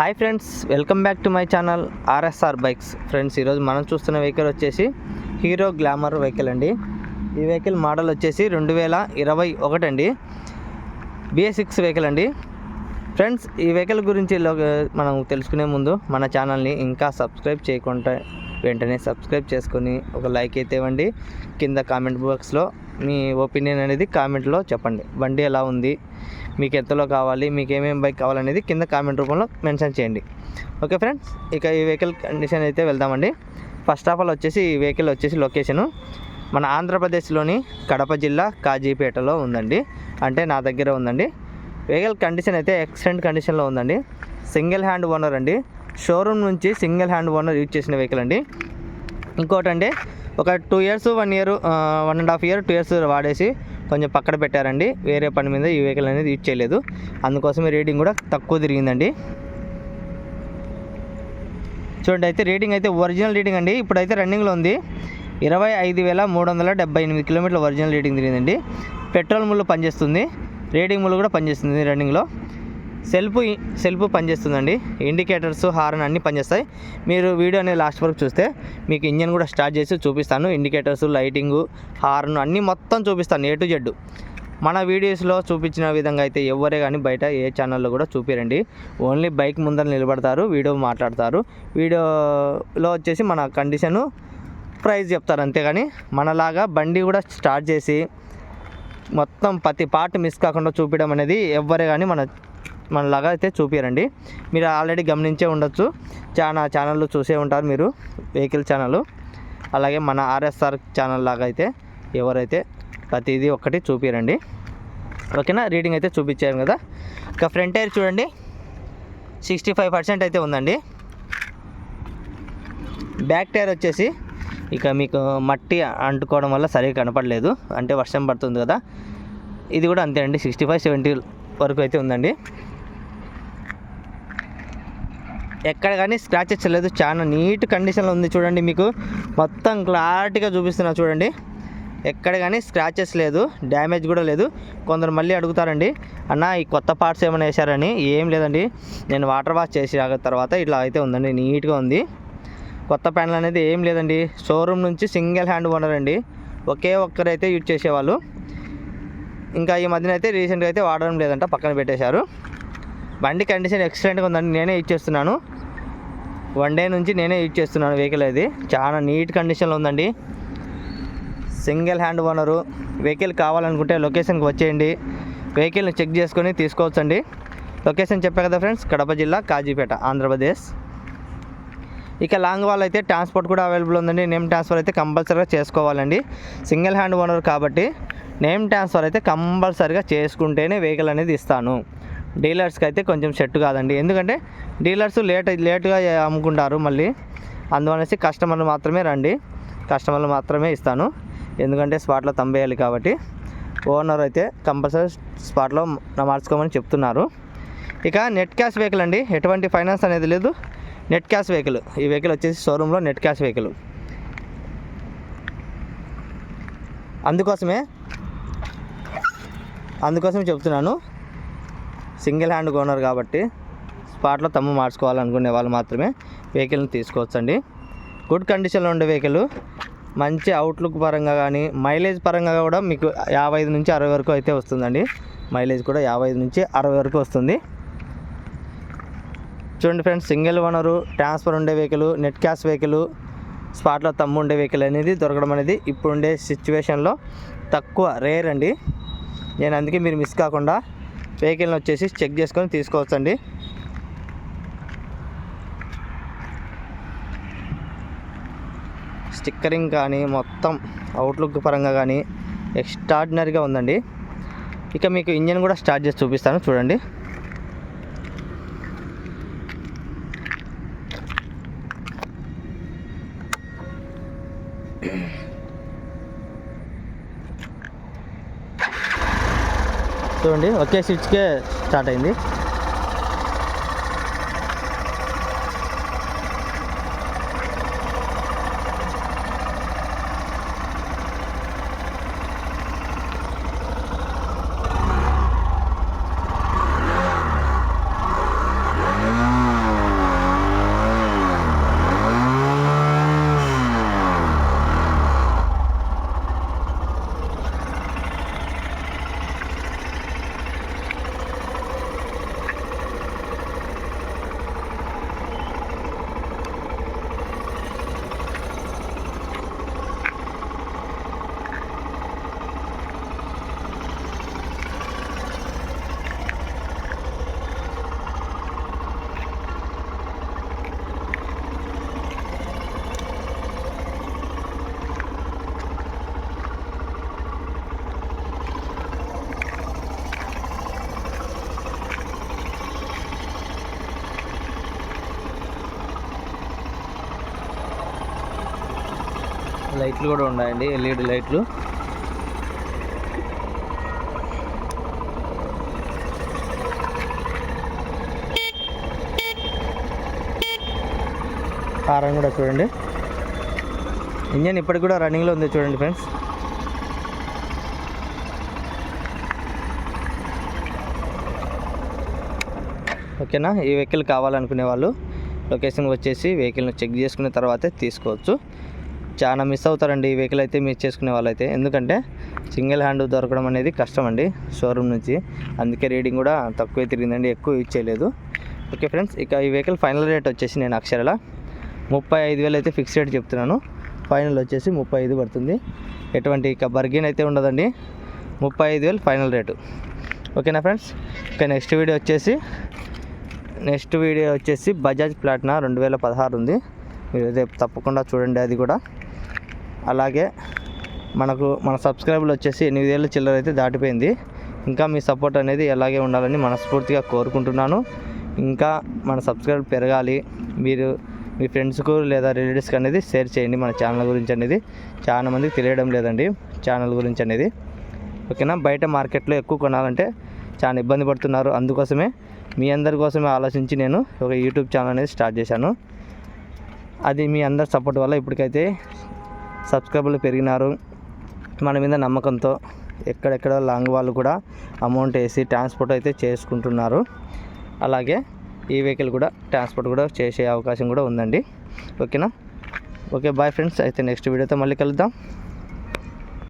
Hi friends welcome back to my channel RSR bikes. Friends ఈరోజు మనం చూస్తున్న vehicle వచ్చేసి హీరో గ్లామర్ వెహికల్ అండి. ఈ వెహికల్ మోడల్ వచ్చేసి రెండు వేల ఇరవై ఒకటి అండి. బిఏ సిక్స్ వెహికల్ అండి. ఫ్రెండ్స్ ఈ వెహికల్ గురించి లో- మనం తెలుసుకునే ముందు మన ఛానల్ని ఇంకా సబ్స్క్రైబ్ చేయకుండా వెంటనే సబ్స్క్రైబ్ చేసుకొని ఒక లైక్ అయితే ఇవ్వండి. కింద కామెంట్ బాక్స్లో మీ ఒపీనియన్ అనేది కామెంట్లో చెప్పండి. బండి ఎలా ఉంది? మీకు ఎంతలో కావాలి మీకు ఏమేమి బైక్ కావాలనేది కింద కామెంట్ రూపంలో మెన్షన్ చేయండి. ఓకే ఫ్రెండ్స్ ఇక ఈ వెహికల్ కండిషన్ అయితే వెళ్దామండి. ఫస్ట్ ఆఫ్ ఆల్ వచ్చేసి ఈ వెహికల్ వచ్చేసి లొకేషను మన ఆంధ్రప్రదేశ్లోని కడప జిల్లా కాజీపేటలో ఉందండి. అంటే నా దగ్గర ఉందండి. వెహికల్ కండిషన్ అయితే ఎక్సలెంట్ కండిషన్లో ఉందండి. సింగిల్ హ్యాండ్ ఓనర్ అండి. షోరూమ్ నుంచి సింగిల్ హ్యాండ్ ఓనర్ యూజ్ చేసిన వెహికల్ అండి. ఇంకోటి అండి ఒక two years one year one and half year two years వాడేసి కొంచెం పక్కన పెట్టారండి. వేరే పని మీద ఈ వెహికల్ అనేది యూజ్ చేయలేదు. అందుకోసం రేటింగ్ కూడా తక్కువ తిరిగిందండి. చూడండి అయితే రేటింగ్ అయితే ఒరిజినల్ రీడింగ్ అండి. ఇప్పుడైతే రన్నింగ్లో ఉంది. ఇరవై ఐదు వేల మూడు వందల డెబ్బై ఎనిమిది కిలోమీటర్ల ఒరిజినల్ రీడింగ్ తిరిగిందండి. పెట్రోల్ ముళ్ళు పనిచేస్తుంది. రేటింగ్ ముళ్ళు కూడా పనిచేస్తుంది రన్నింగ్లో సెల్ఫ్ సెల్ఫ్ పనిచేస్తుందండి. ఇండికేటర్స్ హార్న్ అన్నీ పనిచేస్తాయి. మీరు వీడియో అనేది లాస్ట్ వరకు చూస్తే మీకు ఇంజన్ కూడా స్టార్ట్ చేసి చూపిస్తాను. ఇండికేటర్స్ లైటింగు హార్న్ అన్నీ మొత్తం చూపిస్తాను ఏ టు జెడ్ మన వీడియోస్లో చూపించిన విధంగా అయితే ఎవరే కానీ బయట ఏ ఛానల్లో కూడా చూపిరండి. ఓన్లీ బైక్ ముందర నిలబడతారు వీడియో మాట్లాడతారు. వీడియోలో వచ్చేసి మన కండిషను ప్రైస్ చెప్తారు అంతేగాని మనలాగా బండి కూడా స్టార్ట్ చేసి మొత్తం ప్రతి పార్ట్ మిస్ కాకుండా చూపించడం అనేది ఎవ్వరే కానీ మన మనలాగా అయితే చూపిరండి మీరు ఆల్రెడీ గమనించే ఉండొచ్చు. చాలా ఛానళ్ళు చూసే ఉంటారు మీరు వెహికల్ ఛానల్. అలాగే మన ఆర్ఎస్ఆర్ ఛానల్ లాగా అయితే ఎవరైతే ప్రతిదీ ఒక్కటి చూపిరండి ఓకేనా? రీడింగ్ అయితే చూపించాను కదా. ఇక ఫ్రంట్ టైర్ చూడండి. సిక్స్టీ ఫైవ్ పర్సెంట్ అయితే ఉందండి. బ్యాక్ టైర్ వచ్చేసి ఇక మీకు మట్టి అంటుకోవడం వల్ల సరిగా కనపడలేదు. అంటే వర్షం పడుతుంది కదా. ఇది కూడా అంతే అండి. సిక్స్టీ ఫైవ్ సెవెంటీ వరకు అయితే ఉందండి. ఎక్కడ కానీ స్క్రాచెస్ లేదు చాలా నీట్ కండిషన్లో ఉంది చూడండి మీకు. మొత్తం క్లారిటీగా చూపిస్తున్నా చూడండి. ఎక్కడ కానీ స్క్రాచెస్ లేదు డ్యామేజ్ కూడా లేదు. కొందరు మళ్ళీ అడుగుతారండి అన్న ఈ కొత్త పార్ట్స్ ఏమైనా వేశారని? ఏం లేదండి. నేను వాటర్ వాష్ చేసి తర్వాత ఇట్లా అయితే ఉందండి నీట్గా ఉంది. కొత్త ప్యానల్ అనేది ఏం లేదండి. షోరూమ్ నుంచి సింగిల్ హ్యాండ్ ఓనర్ అండి. ఒకే ఒక్కరైతే యూజ్ చేసేవాళ్ళు. ఇంకా ఈ మధ్యన అయితే రీసెంట్గా అయితే వాడడం లేదంట పక్కన పెట్టేశారు. బండి కండిషన్ ఎక్సలెంట్గా ఉందండి నేనే యూజ్ చేస్తున్నాను. వన్ డే నుంచి నేనే యూజ్ చేస్తున్నాను వెహికల్ అది. చాలా నీట్ కండిషన్లో ఉందండి. సింగిల్ హ్యాండ్ ఓనరు వెహికల్ కావాలనుకుంటే లొకేషన్కి వచ్చేయండి. వెహికల్ని చెక్ చేసుకొని తీసుకోవచ్చండి. లొకేషన్ చెప్పా కదా ఫ్రెండ్స్ కడప జిల్లా కాజీపేట ఆంధ్రప్రదేశ్. ఇక లాంగ్ వాల్ అయితే ట్రాన్స్పోర్ట్ కూడా అవైలబుల్ ఉందండి. నేమ్ ట్రాన్స్ఫర్ అయితే కంపల్సరీగా చేసుకోవాలండి. సింగిల్ హ్యాండ్ ఓనర్ కాబట్టి నేమ్ ట్రాన్స్ఫర్ అయితే కంపల్సరీగా చేసుకుంటేనే వెహికల్ అనేది ఇస్తాను. డీలర్స్కి అయితే కొంచెం సెట్ కాదండి. ఎందుకంటే డీలర్స్ లేట్ లేట్గా అమ్ముకుంటారు మళ్ళీ. అందువనేసి కస్టమర్లు మాత్రమే రండి. కస్టమర్లు మాత్రమే ఇస్తాను. ఎందుకంటే స్పాట్లో తంబేయాలి కాబట్టి. ఓనర్ అయితే కంపల్సరీ స్పాట్లో మార్చుకోమని చెప్తున్నారు. ఇక నెట్ క్యాష్ వెహికల్ అండి. ఎటువంటి ఫైనాన్స్ అనేది లేదు. Net cash vehicle. ఈ వెహికల్ వచ్చేసి షోరూంలో నెట్ క్యాష్ వెహికల్. అందుకోసమే అందుకోసం చెప్తున్నాను. సింగిల్ హ్యాండ్ ఓనర్ కాబట్టి స్పాట్లో తమ్ము మార్చుకోవాలనుకునే వాళ్ళు మాత్రమే వెహికల్ని తీసుకోవచ్చండి. గుడ్ కండిషన్లో ఉండే వెహికల్ మంచి అవుట్లుక్ పరంగా కానీ మైలేజ్ పరంగా కూడా మీకు యాభై ఐదు నుంచి అరవై వరకు అయితే వస్తుందండి. మైలేజ్ కూడా యాభై ఐదు నుంచి అరవై వరకు వస్తుంది. చూడండి ఫ్రెండ్స్ సింగిల్ ఓనరు ట్రాన్స్ఫర్ ఉండే వెహికల్ నెట్ క్యాష్ వెహికల్ స్పాట్లో తమ్ము ఉండే వెహికల్ అనేది దొరకడం అనేది ఇప్పుడు ఉండే సిచ్యువేషన్లో తక్కువ రేర్ అండి. నేను అందుకే మీరు మిస్ కాకుండా వెహికల్ని వచ్చేసి చెక్ చేసుకొని తీసుకోవచ్చండి. స్టిక్కరింగ్ కానీ మొత్తం అవుట్లుక్ పరంగా కానీ ఎక్స్ట్రాడినరీగా ఉందండి. ఇక మీకు ఇంజన్ కూడా స్టార్ట్ చేసి చూపిస్తాను చూడండి. చూడండి. ఒకే స్విచ్కే స్టార్ట్ అయింది. లైట్లు కూడా ఉన్నాయండి ఎల్ఈడి లైట్లు. హారం కూడా చూడండి. ఇంజన్ ఇప్పటికి కూడా రన్నింగ్లో ఉంది చూడండి ఫ్రెండ్స్. ఓకేనా? ఈ వెహికల్ కావాలనుకునే వాళ్ళు లొకేషన్ వచ్చేసి వెహికల్ని చెక్ చేసుకున్న తర్వాతే తీసుకోవచ్చు. చాలా మిస్ అవుతారండి ఈ వెహికల్ అయితే మిస్ చేసుకునే వాళ్ళైతే. ఎందుకంటే సింగిల్ హ్యాండ్ దొరకడం అనేది కష్టం అండి షోరూమ్ నుంచి. అందుకే రీడింగ్ కూడా తక్కువే తిరిగిందండి ఎక్కువ యూజ్ చేయలేదు. ఓకే ఫ్రెండ్స్ ఇక ఈ వెహికల్ ఫైనల్ రేట్ వచ్చేసి నేను అక్షరాల ముప్పై ఐదు వేలు అయితే ఫిక్స్ రేట్ చెప్తున్నాను. ఫైనల్ వచ్చేసి ముప్పై ఐదు పడుతుంది. ఎటువంటి ఇక బర్గెన్ అయితే ఉండదండి. ముప్పై ఐదు వేలు ఫైనల్ రేటు ఓకేనా ఫ్రెండ్స్ ఇక నెక్స్ట్ వీడియో వచ్చేసి నెక్స్ట్ వీడియో వచ్చేసి బజాజ్ ప్లాట్నా రెండు వేల పదహారు ఉంది. మీరు రేపు తప్పకుండా చూడండి అది కూడా. అలాగే మనకు మన సబ్స్క్రైబర్లు వచ్చేసి ఎనిమిది ఏళ్ళ చిల్లర అయితే దాటిపోయింది. ఇంకా మీ సపోర్ట్ అనేది ఎలాగే ఉండాలని మనస్ఫూర్తిగా కోరుకుంటున్నాను. ఇంకా మన సబ్స్క్రైబర్ పెరగాలి. మీరు మీ ఫ్రెండ్స్కు లేదా రిలేటివ్స్కి అనేది షేర్ చేయండి మన ఛానల్ గురించి అనేది. చాలా మందికి తెలియడం లేదండి ఛానల్ గురించి అనేది. ఓకేనా? బయట మార్కెట్లో ఎక్కువ కొనాలంటే చాలా ఇబ్బంది పడుతున్నారు. అందుకోసమే మీ అందరి కోసమే ఆలోచించి నేను ఒక యూట్యూబ్ ఛానల్ అనేది స్టార్ట్ చేశాను. అది మీ అందరి సపోర్ట్ వల్ల ఇప్పటికైతే సబ్స్క్రైబర్లు పెరిగినారు మన మీద నమ్మకంతో ఎక్కడెక్కడ లాంగ్ వాళ్ళు కూడా అమౌంట్ వేసి ట్రాన్స్పోర్ట్ అయితే చేసుకుంటున్నారు. అలాగే ఈ వెహికల్ కూడా ట్రాన్స్పోర్ట్ కూడా చేసే అవకాశం కూడా ఉందండి. ఓకేనా? Okay bye friends. అయితే నెక్స్ట్ వీడియోతో మళ్ళీ కలుద్దాం.